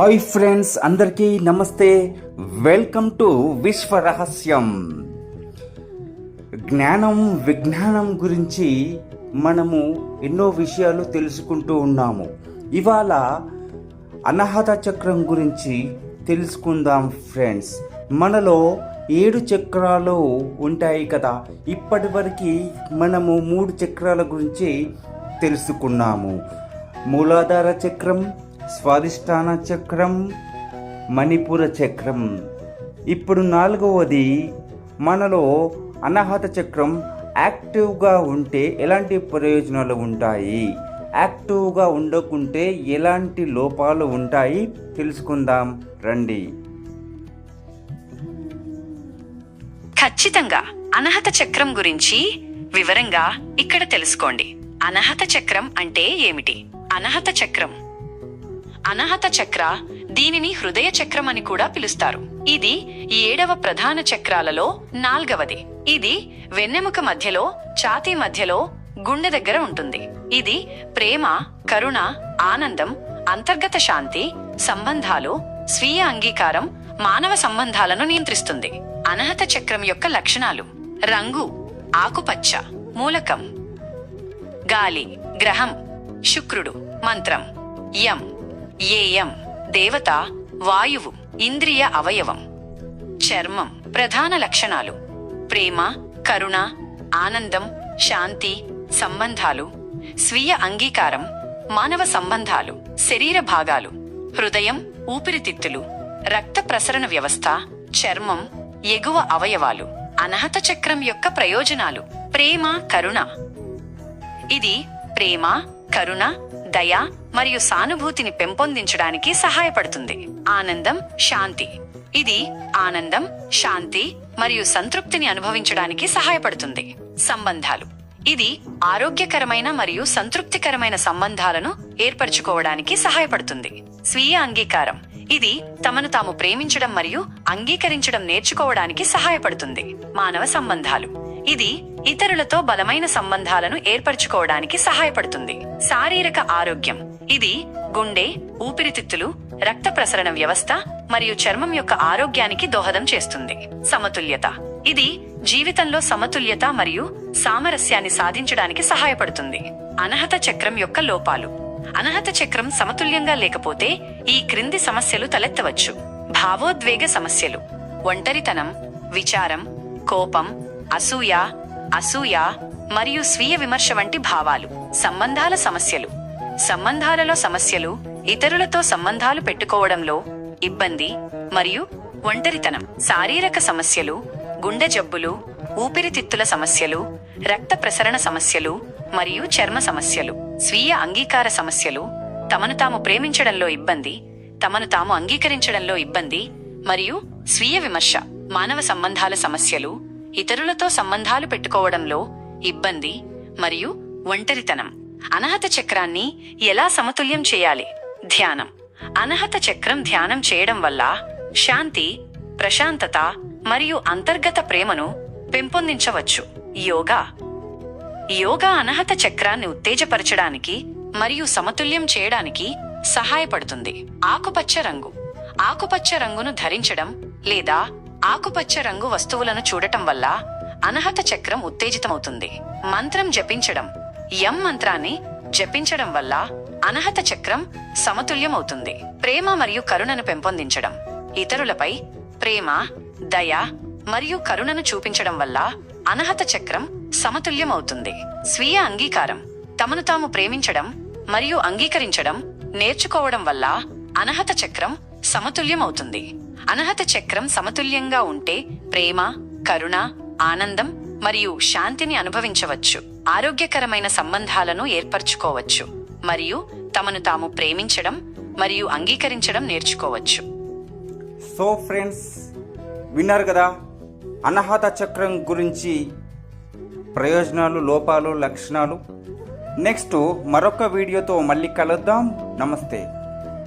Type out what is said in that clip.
Hi friends అందరికీ నమస్తే. Welcome to విశ్వ రహస్యం. జ్ఞానం విజ్ఞానం గురించి మనము ఎన్నో విషయాలు తెలుసుకుంటూ ఉన్నాము. ఇవాళ అనాహత చక్రం గురించి తెలుసుకుందాం ఫ్రెండ్స్. మనలో ఏడు చక్రాలు ఉంటాయి కదా ఇప్పటివరకు మనము మూడు చక్రాల గురించి తెలుసుకున్నాము. మూలాధార చక్రం స్వాదిష్టాన చక్రం మణిపుర చక్రం ఇప్పుడు నాలుగవది మనలో అనాహత చక్రం యాక్టివ్గా ఉంటే ఎలాంటి ప్రయోజనాలు ఉంటాయి? యాక్టివ్గా ఉండకుంటే ఎలాంటి లోపాలు ఉంటాయి? తెలుసుకుందాం రండి. ఖచ్చితంగా అనహత చక్రం గురించి వివరంగా ఇక్కడ తెలుసుకోండి. అనహత చక్రం అంటే ఏమిటి? అనహత చక్రం అనహత చక్ర దీనిని హృదయ చక్రం అని కూడా పిలుస్తారు. ఇది ఏడవ ప్రధాన చక్రాలలో నాల్గవది. ఇది వెన్నెముక మధ్యలో ఛాతీ మధ్యలో గుండె దగ్గర ఉంటుంది. ఇది ప్రేమ కరుణ ఆనందం అంతర్గత శాంతి సంబంధాలు స్వీయ అంగీకారం మానవ సంబంధాలను నియంత్రిస్తుంది. అనహత చక్రం యొక్క లక్షణాలు. రంగు ఆకుపచ్చ మూలకం. గాలి గ్రహం. శుక్రుడు మంత్రం. యం. ఏయం దేవత వాయువు ఇంద్రియ అవయవం. చర్మం ప్రధాన లక్షణాలు. ప్రేమ కరుణ ఆనందం శాంతి సంబంధాలు. స్వీయ అంగీకారం మానవ సంబంధాలు శరీర భాగాలు. హృదయం ఊపిరితిత్తులు. రక్త ప్రసరణ వ్యవస్థ చర్మం ఎగువ అవయవాలు. అనహత చక్రం యొక్క ప్రయోజనాలు. ప్రేమ కరుణ. ఇది ప్రేమ కరుణ దయ మరియు సానుభూతిని పెంపొందించడానికి సహాయపడుతుంది. ఆనందం శాంతి. ఇది ఆనందం శాంతి మరియు సంతృప్తిని అనుభవించడానికి సహాయపడుతుంది. సంబంధాలు. ఇది ఆరోగ్యకరమైన మరియు సంతృప్తికరమైన సంబంధాలను ఏర్పరచుకోవడానికి సహాయపడుతుంది. స్వీయ అంగీకారం. ఇది తమను తాము ప్రేమించడం మరియు అంగీకరించడం నేర్చుకోవడానికి సహాయపడుతుంది. మానవ సంబంధాలు. ఇది ఇతరులతో బలమైన సంబంధాలను ఏర్పరచుకోవడానికి సహాయపడుతుంది. శారీరక ఆరోగ్యం. ఇది గుండె ఊపిరితిత్తులు రక్త ప్రసరణ వ్యవస్థ మరియు చర్మం యొక్క ఆరోగ్యానికి దోహదం చేస్తుంది. సమతుల్యత. ఇది జీవితంలో సమతుల్యత మరియు సామరస్యాన్ని సాధించడానికి సహాయపడుతుంది. అనహత చక్రం యొక్క లోపాలు. అనహత చక్రం సమతుల్యంగా లేకపోతే ఈ క్రింది సమస్యలు తలెత్తవచ్చు. భావోద్వేగ సమస్యలు. ఒంటరితనం విచారం కోపం అసూయ అసూయ మరియు స్వీయ విమర్శ వంటి భావాలు సంబంధాల సమస్యలు. సంబంధాలలో సమస్యలు ఇతరులతో సంబంధాలు పెట్టుకోవడంలో ఇబ్బంది మరియు ఒంటరితనం. శారీరక సమస్యలు గుండె జబ్బులు ఊపిరితిత్తుల సమస్యలు రక్త ప్రసరణ సమస్యలు మరియు చర్మ సమస్యలు. స్వీయ అంగీకార సమస్యలు తమను తాము ప్రేమించడంలో ఇబ్బంది తమను తాము అంగీకరించడంలో ఇబ్బంది మరియు స్వీయ విమర్శ మానవ సంబంధాల సమస్యలు ఇతరులతో సంబంధాలు పెట్టుకోవడంలో ఇబ్బంది మరియు ఒంటరితనం. అనహత చక్రాన్ని ఎలా సమతుల్యం చేయాలి? ధ్యానం. అనహత చక్రం ధ్యానం చేయడం వల్ల శాంతి ప్రశాంతత మరియు అంతర్గత ప్రేమను పెంపొందించవచ్చు. యోగా. యోగా అనహత చక్రాన్ని ఉత్తేజపరచడానికి మరియు సమతుల్యం చేయడానికి సహాయపడుతుంది. ఆకుపచ్చ రంగు. ఆకుపచ్చ రంగును ధరించడం లేదా ఆకుపచ్చ రంగు వస్తువులను చూడటం వల్ల అనహత చక్రం ఉత్తేజితమవుతుంది. మంత్రం జపించడం యం మంత్రాన్ని జపించడం వల్ల అనహత చక్రం సమతుల్యమవుతుంది. ప్రేమ మరియు కరుణను పెంపొందించడం ఇతరులపై ప్రేమ దయ మరియు కరుణను చూపించడం వల్ల అనహత చక్రం సమతుల్యమవుతుంది. స్వీయ అంగీకారం తమను తాము ప్రేమించడం మరియు అంగీకరించడం నేర్చుకోవడం వల్ల అనహత చక్రం సమతుల్యమవుతుంది. అనహత చక్రం సమతుల్యంగా ఉంటే ప్రేమ కరుణ ఆనందం మరియు శాంతిని అనుభవించవచ్చు. ఆరోగ్యకరమైన సంబంధాలను ఏర్పరచుకోవచ్చు మరియు తమను తాము ప్రేమించడం మరియు అంగీకరించడం నేర్చుకోవచ్చు. సో ఫ్రెండ్స్ విన్నారు కదా అనాహత చక్రం గురించి ప్రయోజనాలు లోపాలు లక్షణాలు. నెక్స్ట్ మరొక వీడియోతో మళ్ళీ కలుద్దాం. నమస్తే.